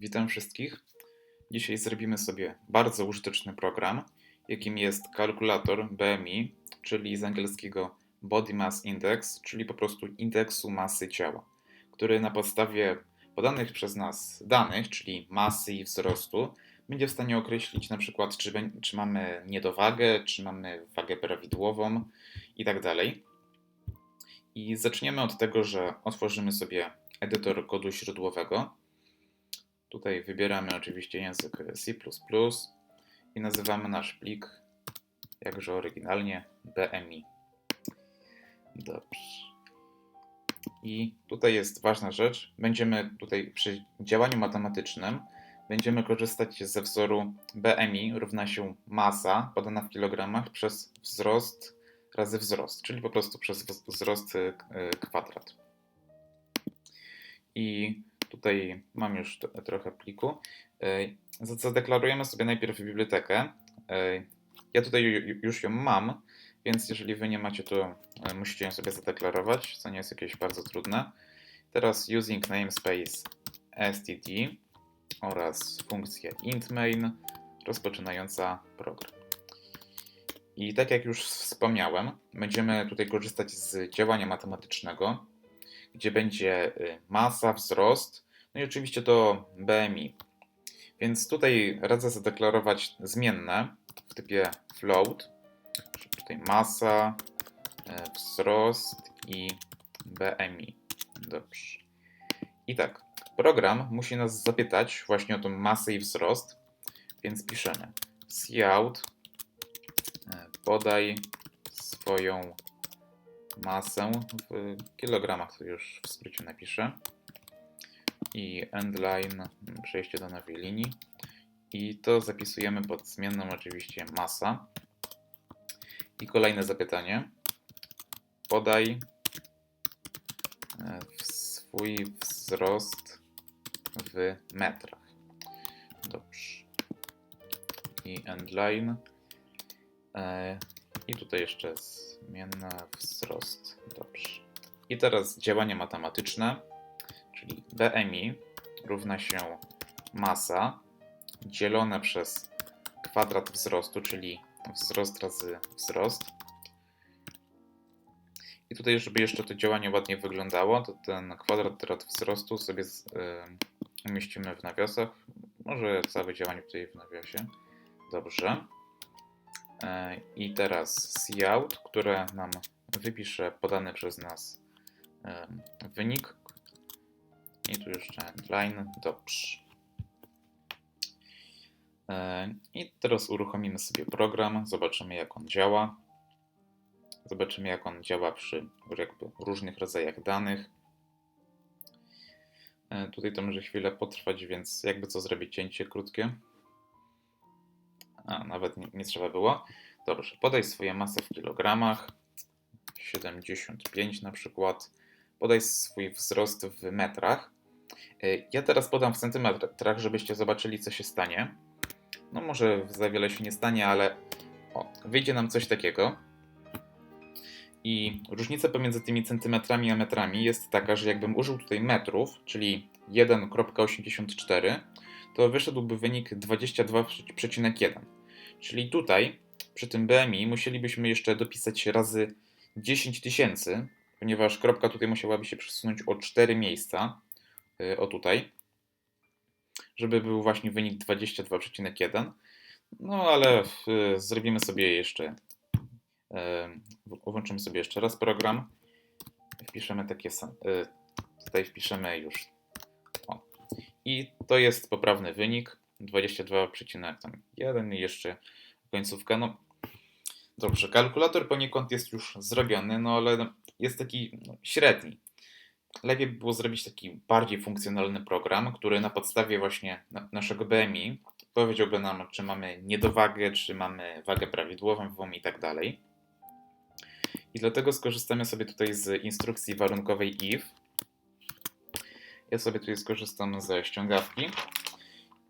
Witam wszystkich. Dzisiaj zrobimy sobie bardzo użyteczny program, jakim jest kalkulator BMI, czyli z angielskiego Body Mass Index, czyli po prostu indeksu masy ciała, który na podstawie podanych przez nas danych, czyli masy i wzrostu, będzie w stanie określić na przykład, czy, czy mamy niedowagę, czy mamy wagę prawidłową i tak. I zaczniemy od tego, że otworzymy sobie edytor kodu źródłowego. Tutaj wybieramy oczywiście język C i nazywamy nasz plik, jakże oryginalnie, BMI. Dobrze. I tutaj jest ważna rzecz. Będziemy tutaj przy działaniu matematycznym będziemy korzystać ze wzoru BMI równa się masa podana w kilogramach przez wzrost razy wzrost, czyli po prostu przez wz- wzrost y, kwadrat. I tutaj mam już trochę pliku. Za- Zadeklarujemy sobie najpierw bibliotekę. Y, Ja tutaj ju- ju- już ją mam, więc jeżeli wy nie macie, to y, musicie ją sobie zadeklarować, co nie jest jakieś bardzo trudne. Teraz using namespace std oraz funkcja intMain rozpoczynająca program. I tak jak już wspomniałem, będziemy tutaj korzystać z działania matematycznego, gdzie będzie masa, wzrost, no i oczywiście to BMI. Więc tutaj radzę zadeklarować zmienne w typie float, tutaj masa, y, wzrost i BMI. Dobrze. I tak, program musi nas zapytać właśnie o tą masę i wzrost, więc piszemy cout E, podaj swoją masę w kilogramach, to już w skrócie napiszę. I endline, przejście do nowej linii. I to zapisujemy pod zmienną oczywiście masa. I kolejne zapytanie. Podaj e, swój wzrost w metrach. Dobrze. I endline. E, I tutaj jeszcze zmienna wzrost. Dobrze. I teraz działanie matematyczne, BMI równa się masa dzielone przez kwadrat wzrostu, czyli wzrost razy wzrost. I tutaj, żeby jeszcze to działanie ładnie wyglądało, to ten kwadrat wzrostu sobie y, umieścimy w nawiasach. Może całe działanie tutaj w nawiasie. Dobrze. E, I teraz cout, które nam wypisze podany przez nas em, wynik. I tu jeszcze line. Dobrze. E, I teraz uruchomimy sobie program, zobaczymy jak on działa. Zobaczymy jak on działa przy różnych rodzajach danych. E, Tutaj to może chwilę potrwać, więc jakby co zrobić cięcie krótkie. A, nawet nie, nie trzeba było. Dobrze, podaj swoją masę w kilogramach. 75 na przykład. Podaj swój wzrost w metrach. Y, Ja teraz podam w centymetrach, żebyście zobaczyli, co się stanie. No, może za wiele się nie stanie, ale o, wyjdzie nam coś takiego. I różnica pomiędzy tymi centymetrami a metrami jest taka, że jakbym użył tutaj metrów, czyli 1,84, to wyszedłby wynik 22,1. Czyli tutaj, przy tym BMI, musielibyśmy jeszcze dopisać razy 10 tysięcy, ponieważ kropka tutaj musiałaby się przesunąć o 4 miejsca, o tutaj, żeby był właśnie wynik 22,1. No ale y, zrobimy sobie jeszcze, y, włączymy sobie jeszcze raz program, wpiszemy takie, y, tutaj wpiszemy już, o. I to jest poprawny wynik, 22,1 i jeszcze końcówka, no dobrze, kalkulator poniekąd jest już zrobiony, no ale jest taki no, średni. Lepiej by było zrobić taki bardziej funkcjonalny program, który na podstawie właśnie na, naszego BMI powiedziałby nam, czy mamy niedowagę, czy mamy wagę prawidłową i tak dalej. I dlatego skorzystamy sobie tutaj z instrukcji warunkowej if. Ja sobie tutaj skorzystam ze ściągawki.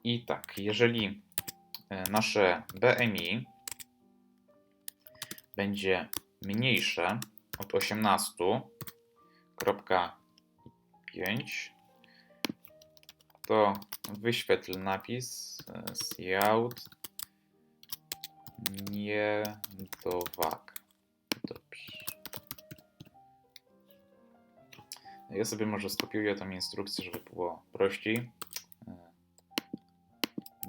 I tak, jeżeli e, nasze BMI będzie mniejsze od 18,5, to wyświetl napis e, out nie do wag. Dobrze. Ja sobie może skopiuję tą instrukcję, żeby było prościej.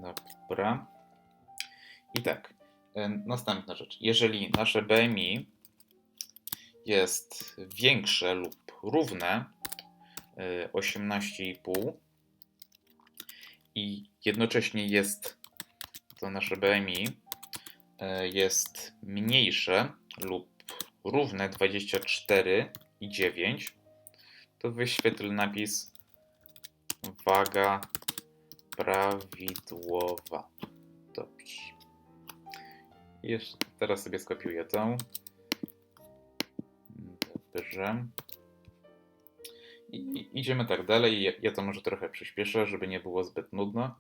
E, Dobra. I tak, e, następna rzecz. Jeżeli nasze BMI jest większe lub równe 18,5 i jednocześnie jest to nasze BMI e, jest mniejsze lub równe 24,9 to wyświetl napis waga prawidłowa. Dobrze. Jeszcze teraz sobie skopiuję tą. Dobrze. I idziemy tak dalej. Ja, ja to może trochę przyspieszę, żeby nie było zbyt nudno.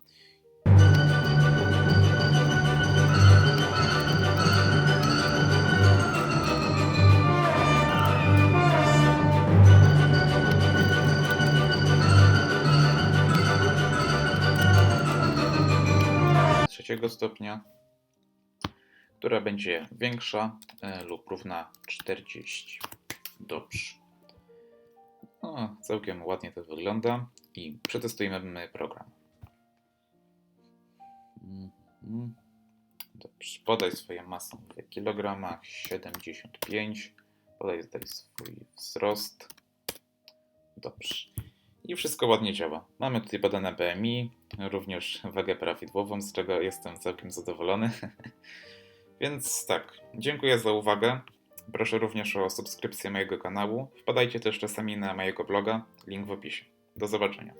trzeciego stopnia, która będzie większa e, lub równa 40. Dobrze. No, całkiem ładnie to wygląda i przetestujemy program. Mhm. Dobrze, podaj swoją masę w kilogramach 75. Podaj tutaj swój wzrost. Dobrze. I wszystko ładnie działa. Mamy tutaj podane BMI, również wagę prawidłową, z czego jestem całkiem zadowolony. Więc tak, dziękuję za uwagę. Proszę również o subskrypcję mojego kanału. Wpadajcie też czasami na mojego bloga, link w opisie. Do zobaczenia.